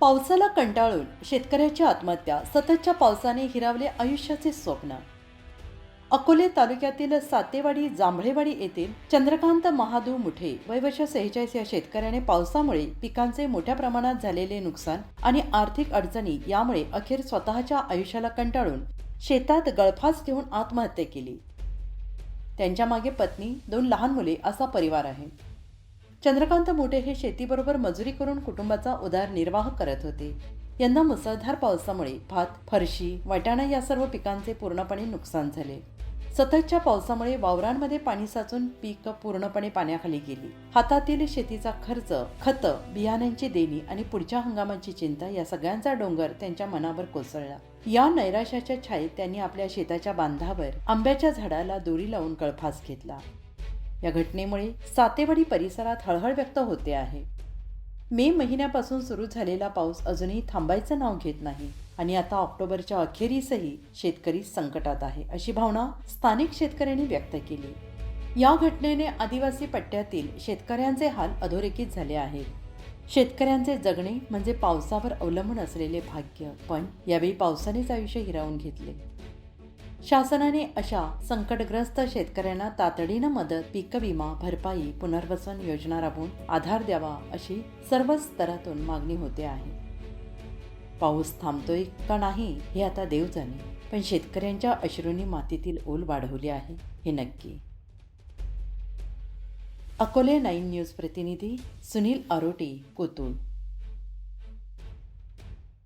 पावसाला कंटाळून शेतकऱ्याची आत्महत्या सततच्या पावसाने हिरावले आयुष्याचे स्वप्न. अकोले तालुक्यातील सातेवाडी जांभळेवाडी येथील चंद्रकांत महादू मुठे वयवर्ष सेहेचाळीस या शेतकऱ्याने पावसामुळे पिकांचे मोठ्या प्रमाणात झालेले नुकसान आणि आर्थिक अडचणी यामुळे अखेर स्वतःच्या आयुष्याला कंटाळून शेतात गळफास घेऊन आत्महत्या केली. त्यांच्या मागे पत्नी दोन लहान मुले असा परिवार आहे. चंद्रकांत मोठे हे शेतीबरोबर मजुरी करून कुटुंबाचा उदारनिर्वाह करत होते. यंदा मुसळधार पावसामुळे भात फरशी वाटाणा या सर्व पिकांचे पूर्णपणे नुकसान झाले. सततच्या पावसामुळे वावरांमध्ये पाणी साचून पीक पूर्णपणे पाण्याखाली गेली. हातातील शेतीचा खर्च खत बियाण्यांची देणी आणि पुढच्या हंगामाची चिंता या सगळ्यांचा डोंगर त्यांच्या मनावर कोसळला. या नैराश्याच्या छायेत त्यांनी आपल्या शेताच्या बांधावर आंब्याच्या झाडाला दोरी लावून कळफास घेतला. या घटनेमुळे सातेवाडी परिसरात हळहळ व्यक्त होते आहे. मे महिन्यापासून सुरू झालेला पाऊस अजूनही थांबायचं नाव घेत नाही आणि आता ऑक्टोबरच्या अखेरीसही शेतकरी संकटात आहे अशी भावना स्थानिक शेतकऱ्यांनी व्यक्त केली. या घटनेने आदिवासी पट्ट्यातील शेतकऱ्यांचे हाल अधोरेखित झाले आहेत शेतकऱ्यांचे जगणे म्हणजे पावसावर अवलंबून असलेले भाग्य पण यावेळी पावसानेच आयुष्य हिरावून घेतले. शासनाने अशा संकटग्रस्त शेतकऱ्यांना तातडीनं मदत पीक विमा भरपाई पुनर्वसन योजना राबवून आधार द्यावा अशी सर्वच स्तरातून मागणी होते आहे. पाऊस थांबतोय का नाही हे आता देव जाणे पण शेतकऱ्यांच्या अश्रूंनी मातीतील ओल वाढवली आहे हे नक्की. अकोले नाईन न्यूज प्रतिनिधी सुनील आरोटी कोतुळ